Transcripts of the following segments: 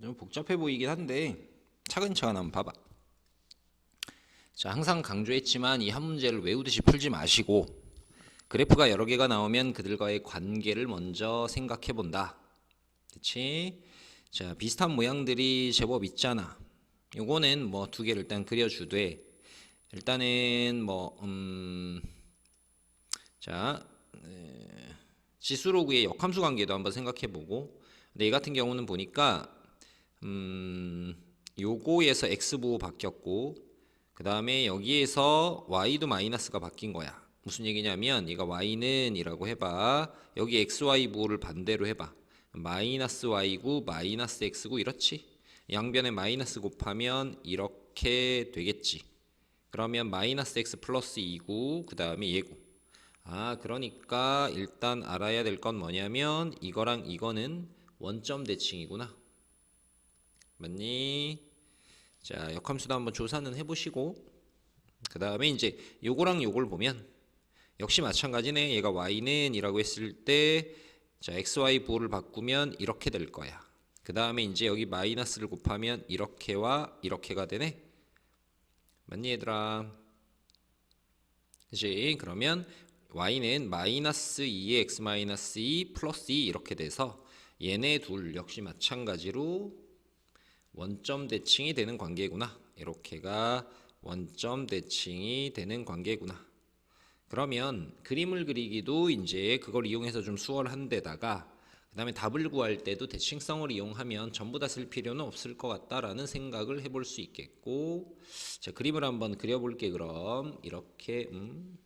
좀 복잡해 보이긴 한데 차근차근 한번 봐봐. 자, 항상 강조했지만 이 한 문제를 외우듯이 풀지 마시고 그래프가 여러 개가 나오면 그들과의 관계를 먼저 생각해 본다. 그렇지? 자, 비슷한 모양들이 제법 있잖아. 요거는 뭐 두 개를 일단 그려주되 일단은 뭐 음, 자, 에, 지수로 그의 역함수 관계도 한번 생각해 보고 근데 이 같은 경우는 보니까 음, 요거에서 x부 바뀌었고 그 다음에 여기에서 y도 마이너스가 바뀐 거야. 무슨 얘기냐면 얘가 y는 이라고 해봐. 여기 xy 부호를 반대로 해봐. 마이너스 y구 마이너스 x구 이렇지. 양변에 마이너스 곱하면 이렇게 되겠지. 그러면 마이너스 x 플러스 2구 그 다음에 얘구. 아 그러니까 일단 알아야 될 건 뭐냐면 이거랑 이거는 원점 대칭이구나. 맞니? 자, 역함수도 한번 조사는 해보시고 그 다음에 이제 요거랑 요걸 보면 역시 마찬가지네. 얘가 y는 이라고 했을 때 자, xy 부호를 바꾸면 이렇게 될 거야. 그 다음에 이제 여기 마이너스를 곱하면 이렇게와 이렇게가 되네. 맞니 얘들아? 그지? 그러면 y는 마이너스 2의 x 마이너스 2 플러스 2 이렇게 돼서 얘네 둘 역시 마찬가지로 원점 대칭이 되는 관계구나. 이렇게가 원점 대칭이 되는 관계구나. 그러면 그림을 그리기도 이제 그걸 이용해서 좀 수월한 데다가 그 다음에 답을 구할 때도 대칭성을 이용하면 전부 다 쓸 필요는 없을 것 같다라는 생각을 해볼 수 있겠고 자 그림을 한번 그려볼게 그럼 이렇게 음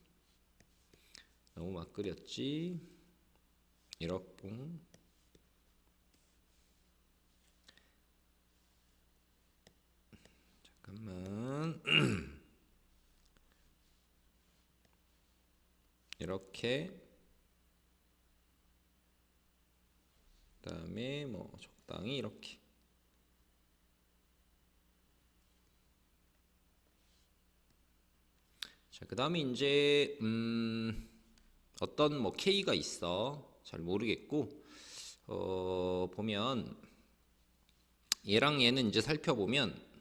너무 막 그렸지 이렇게 음. 잠깐만 이렇게 그다음에 뭐 적당히 이렇게. 자 그다음에 이제 음 어떤 뭐 K가 있어? 잘 모르겠고 어 보면 얘랑 얘는 이제 살펴보면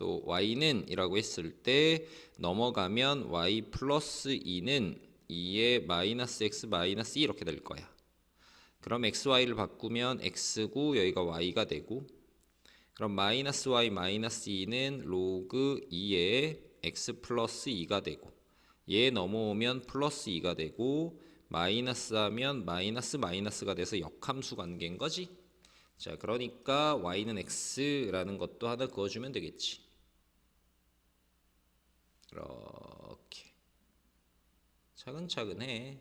또 y는 이라고 했을 때 넘어가면 y 플러스 2는 2의 마이너스 x 마이너스 2 이렇게 될 거야. 그럼 xy를 바꾸면 x고 여기가 y가 되고 그럼 마이너스 y 마이너스 2는 로그 2의 x 플러스 2가 되고 얘 넘어오면 플러스 2가 되고 마이너스 하면 마이너스 마이너스가 돼서 역함수 관계인 거지. 자, 그러니까 y는 x라는 것도 하나 그어주면 되겠지. 이렇게. 차근차근 해.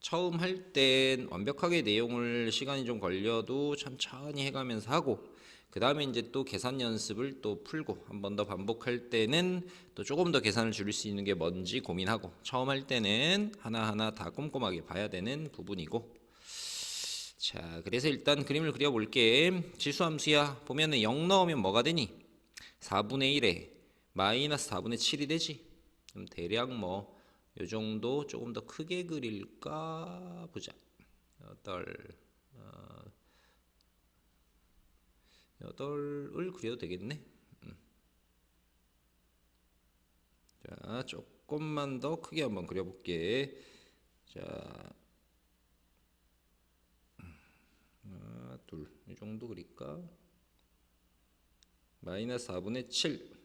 처음 할 땐 완벽하게 내용을 시간이 좀 걸려도 천천히 해가면서 하고 그 다음에 이제 또 계산 연습을 또 풀고 한 번 더 반복할 때는 또 조금 더 계산을 줄일 수 있는 게 뭔지 고민하고 처음 할 때는 하나하나 다 꼼꼼하게 봐야 되는 부분이고. 자 그래서 일단 그림을 그려볼게. 지수함수야. 보면은 0 넣으면 뭐가 되니? 4분의 1에 마이너스 4분의 7이 되지 그럼 대략 뭐 요 정도 조금 더 크게 그릴까 보자. 여덟 어, 여덟을 그려도 되겠네? 음. 자 조금만 더 크게 한번 그려볼게. 자 하나 둘이 정도 그릴까? 마이너스 4분의 7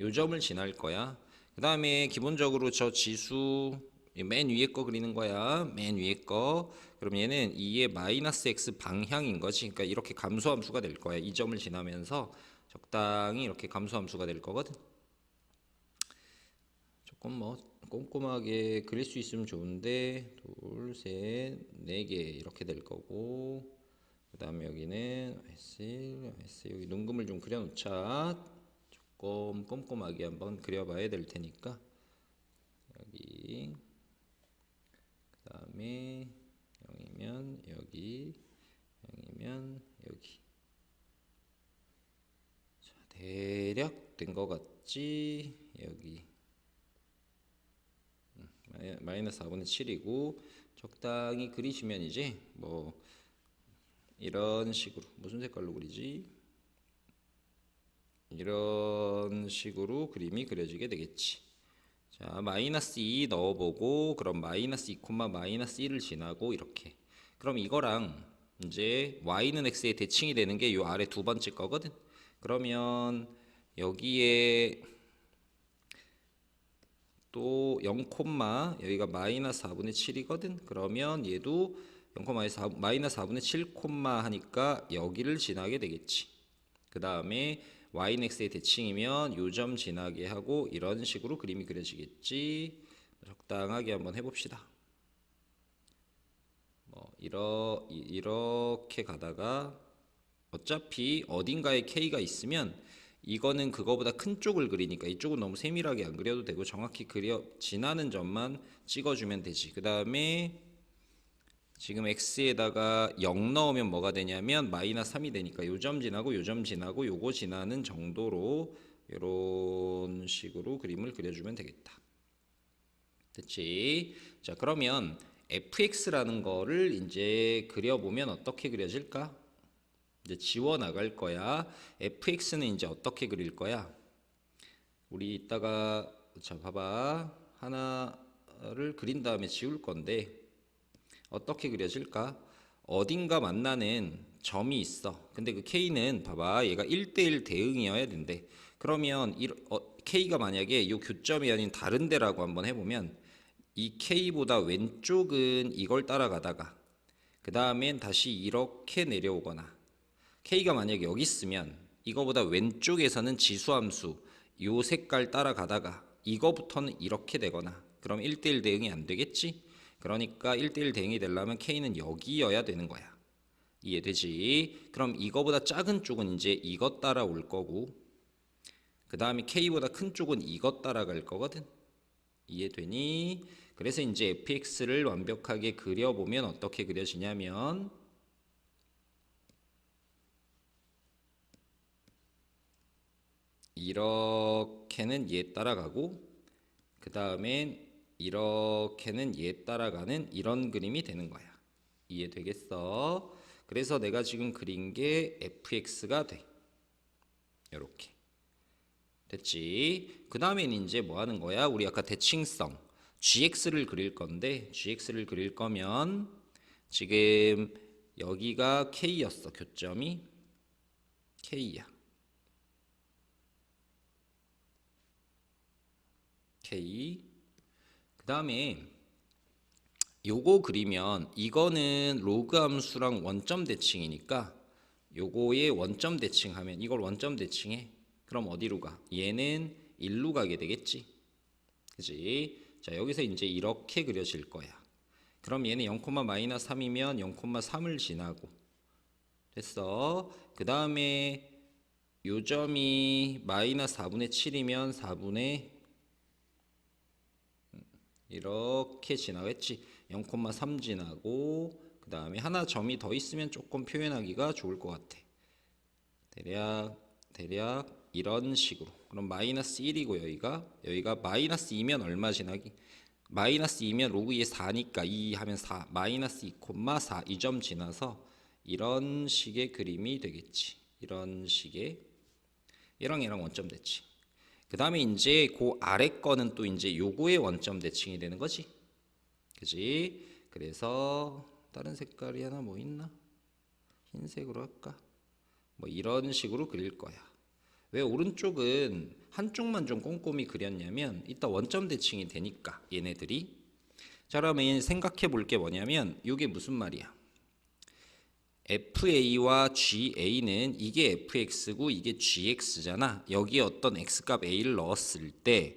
요 점을 지날 거야 그 다음에 기본적으로 저 지수 맨 위에 거 그리는 거야. 맨 위에 거. 그럼 얘는 2의 마이너스 x 방향인 거지. 그러니까 이렇게 감소함수가 될 거야. 이 점을 지나면서 적당히 이렇게 감소함수가 될 거거든. 조금 뭐 꼼꼼하게 그릴 수 있으면 좋은데 둘, 셋, 네 개 이렇게 될 거고. 그 다음에 여기는 S, S 여기 눈금을 좀 그려놓자 조금 꼼꼼하게 한번 그려봐야 될 테니까. 여기. 그 다음에 0이면 여기 0이면 여기. 자 대략 된 것 같지? 여기. 마이너스 4분의 7이고 적당히 그리시면 이제 뭐 이런 식으로 무슨 색깔로 그리지? 이런 식으로 그림이 그려지게 되겠지. 자, 마이너스 2 넣어보고 그럼 마이너스 2 콤마 마이너스 1을 지나고 이렇게. 그럼 이거랑 이제 y는 x의 대칭이 되는 게 요 아래 두 번째 거거든. 그러면 여기에 또0 콤마 여기가 마이너스 4분의 7이거든. 그러면 얘도 0 콤마 마이너스 4분의 7 콤마 하니까 여기를 지나게 되겠지. 그 다음에 y는 x의 대칭이면 요점 지나게 하고 이런 식으로 그림이 그려지겠지. 적당하게 한번 해봅시다. 뭐 이러 이- 이렇게 가다가 어차피 어딘가에 k가 있으면 이거는 그거보다 큰 쪽을 그리니까 이쪽은 너무 세밀하게 안 그려도 되고 정확히 그려 지나는 점만 찍어주면 되지. 그 다음에 지금 x에다가 0 넣으면 뭐가 되냐면 마이너스 3이 되니까 요점 지나고 요점 지나고 요거 지나는 정도로 이런 식으로 그림을 그려주면 되겠다. 됐지? 자 그러면 fx라는 거를 이제 그려보면 어떻게 그려질까? 이제 지워 나갈 거야. fx는 이제 어떻게 그릴 거야? 우리 이따가 자 봐봐 하나를 그린 다음에 지울 건데 어떻게 그려질까? 어딘가 만나는 점이 있어. 근데 그 K는 봐봐. 얘가 1대1 대응이어야 된대. 그러면 이, 어, K가 만약에 이 교점이 아닌 다른 데라고 한번 해보면 이 K보다 왼쪽은 이걸 따라가다가 그 다음엔 다시 이렇게 내려오거나 K가 만약에 여기 있으면 이거보다 왼쪽에서는 지수함수 요 색깔 따라가다가 이거부터는 이렇게 되거나 그럼 1대1 대응이 안 되겠지? 그러니까 1대1 대응이 되려면 K는 여기여야 되는 거야. 이해되지? 그럼 이거보다 작은 쪽은 이제 이것 따라올 거고 그 다음에 K보다 큰 쪽은 이것 따라갈 거거든. 이해되니? 그래서 이제 fx를 완벽하게 그려보면 어떻게 그려지냐면 이렇게는 얘 따라가고 그 다음엔 이렇게는 얘 따라가는 이런 그림이 되는 거야. 이해되겠어? 그래서 내가 지금 그린 게 fx가 돼. 이렇게. 됐지? 그 다음엔 이제 뭐 하는 거야? 우리 아까 대칭성 gx를 그릴 건데 gx를 그릴 거면 지금 여기가 k였어. 교점이 k야. k 그 다음에 요거 그리면 이거는 로그 함수랑 원점 대칭이니까 요거의 원점 대칭하면 이걸 원점 대칭해? 그럼 어디로 가? 얘는 1로 가게 되겠지? 그지? 자 여기서 이제 이렇게 그려질 거야. 그럼 얘는 0, 마이너스 3이면 0, 3을 지나고. 됐어? 그 다음에 요 점이 마이너스 4분의 7이면 4분의 이렇게 지나겠지. 0,3 지나고 그 다음에 하나 점이 더 있으면 조금 표현하기가 좋을 것 같아. 대략 대략 이런 식으로. 그럼 마이너스 1이고 여기가. 여기가 마이너스 2면 얼마 지나기? 마이너스 2면 로그 2에 4니까 2 하면 4 마이너스 2,4 이 점 지나서 이런 식의 그림이 되겠지. 이런 식의 얘랑 얘랑 원점 대칭 그 다음에 이제 그 아래 거는 또 이제 요거의 원점 대칭이 되는 거지. 그지? 그래서 다른 색깔이 하나 뭐 있나? 흰색으로 할까? 뭐 이런 식으로 그릴 거야. 왜 오른쪽은 한쪽만 좀 꼼꼼히 그렸냐면 이따 원점 대칭이 되니까 얘네들이. 자 그러면 생각해 볼 게 뭐냐면 이게 무슨 말이야? FA와 GA는 이게 FX고 이게 GX잖아. 여기에 어떤 X값 A를 넣었을 때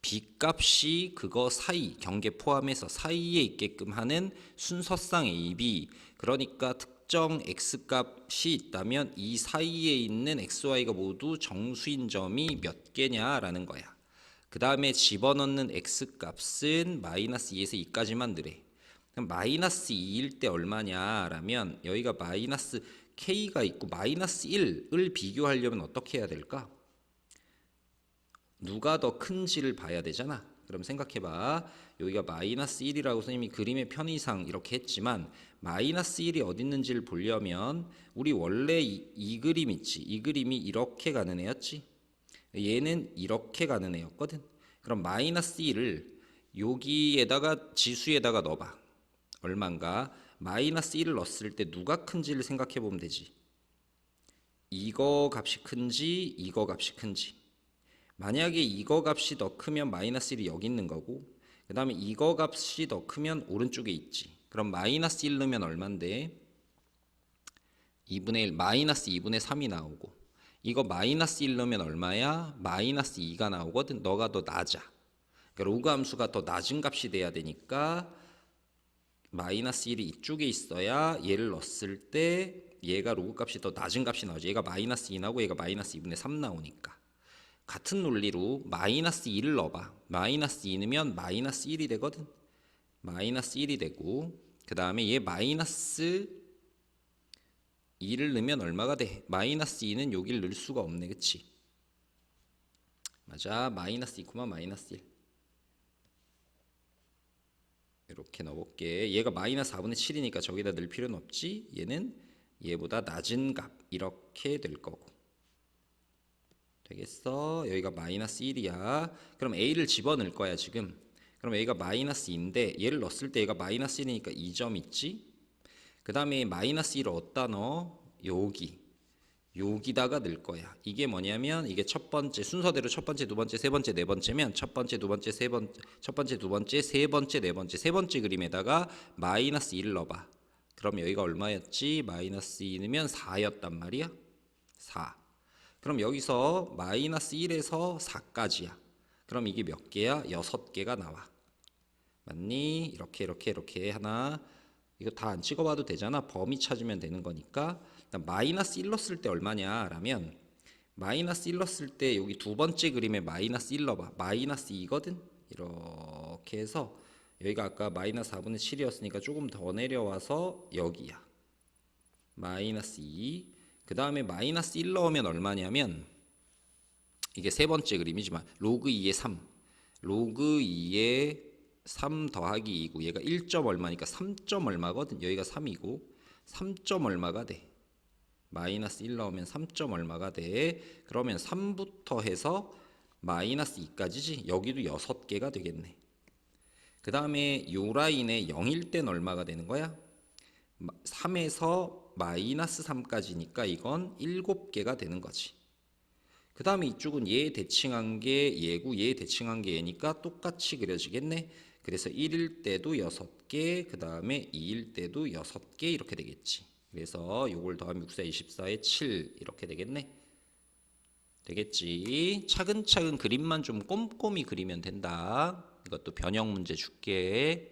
B값이 그거 사이 경계 포함해서 사이에 있게끔 하는 순서상 AB 그러니까 특정 X값이 있다면 이 사이에 있는 XY가 모두 정수인 점이 몇 개냐라는 거야. 그 다음에 집어넣는 X값은 마이너스 2에서 2까지만 늘해. 그럼 마이너스 2일 때 얼마냐라면 여기가 마이너스 k가 있고 마이너스 1을 비교하려면 어떻게 해야 될까? 누가 더 큰지를 봐야 되잖아. 그럼 생각해봐. 여기가 마이너스 1이라고 선생님이 그림의 편의상 이렇게 했지만 마이너스 1이 어디 있는지를 보려면 우리 원래 이, 이 그림 있지. 이 그림이 이렇게 가는 애였지. 얘는 이렇게 가는 애였거든. 그럼 마이너스 1을 여기에다가 지수에다가 넣어봐. 얼만가? 마이너스 1을 넣었을 때 누가 큰지를 생각해 보면 되지. 이거 값이 큰지 이거 값이 큰지. 만약에 이거 값이 더 크면 마이너스 1이 여기 있는 거고 그 다음에 이거 값이 더 크면 오른쪽에 있지. 그럼 마이너스 1 넣으면 얼만데? 2분의 1 마이너스 2분의 3이 나오고 이거 마이너스 1 넣으면 얼마야? 마이너스 2가 나오거든. 너가 더 낮아. 그러니까 로그 함수가 더 낮은 값이 돼야 되니까 마이너스 1이 이쪽에 있어야 얘를 넣었을 때 얘가 로그 값이 더 낮은 값이 나오지. 얘가 마이너스 2 나오고 얘가 마이너스 2분의 3 나오니까. 같은 논리로 마이너스 2를 넣어봐. 마이너스 2 넣으면 마이너스 1이 되거든. 마이너스 1이 되고 그 다음에 얘 마이너스 2를 넣으면 얼마가 돼? 마이너스 2는 여기를 넣을 수가 없네. 그치? 맞아. 마이너스 2, 마이너스 1. 이렇게 넣어볼게. 얘가 마이너스 4분의 7이니까 저기다 넣을 필요는 없지. 얘는 얘보다 낮은 값 이렇게 될 거고. 되겠어? 여기가 마이너스 1이야. 그럼 a를 집어넣을 거야 지금. 그럼 a가 마이너스 2인데 얘를 넣었을 때 얘가 마이너스 1이니까 2점 있지? 그 다음에 마이너스 1을 어디다 넣어? 여기. 여기다가 넣을 거야. 이게 뭐냐면 이게 첫 번째 순서대로 첫 번째, 두 번째, 세 번째, 네 번째면 첫 번째, 두 번째, 세 번째, 첫 번째, 두 번째, 세 번째, 네 번째, 세 번째 그림에다가 마이너스 2를 넣어봐. 그럼 여기가 얼마였지? 마이너스 2 넣으면 4였단 말이야. 4. 그럼 여기서 마이너스 1에서 4까지야. 그럼 이게 몇 개야? 6개가 나와. 맞니? 이렇게 이렇게 이렇게 하나 이거 다 안 찍어봐도 되잖아. 범위 찾으면 되는 거니까. 마이너스 1 넣었을 때 얼마냐? 라면 마이너스 1 넣었을 때 여기 두 번째 그림에 마이너스 1 넣어봐. 마이너스 2거든? 이렇게 해서 여기가 아까 마이너스 4분의 7이었으니까 조금 더 내려와서 여기야. 마이너스 2. 그 다음에 마이너스 1 넣으면 얼마냐면 이게 세 번째 그림이지만 로그 2의 3. 로그 2의 3 더하기 2고 얘가 1점 얼마니까 3점 얼마거든. 여기가 3이고 3점 얼마가 돼. 마이너스 1 넣으면 3점 얼마가 돼. 그러면 3부터 해서 마이너스 2까지지. 여기도 6개가 되겠네. 그 다음에 요 라인에 0일 땐 얼마가 되는 거야? 3에서 마이너스 3까지니까 이건 7개가 되는 거지. 그 다음에 이쪽은 얘 대칭한 게 얘고 얘 대칭한 게 얘니까 똑같이 그려지겠네. 그래서 1일 때도 6개, 그 다음에 2일 때도 6개 이렇게 되겠지. 그래서 요걸 더하면 6, 4, 24에 7 이렇게 되겠네. 되겠지. 차근차근 그림만 좀 꼼꼼히 그리면 된다. 이것도 변형 문제 줄게.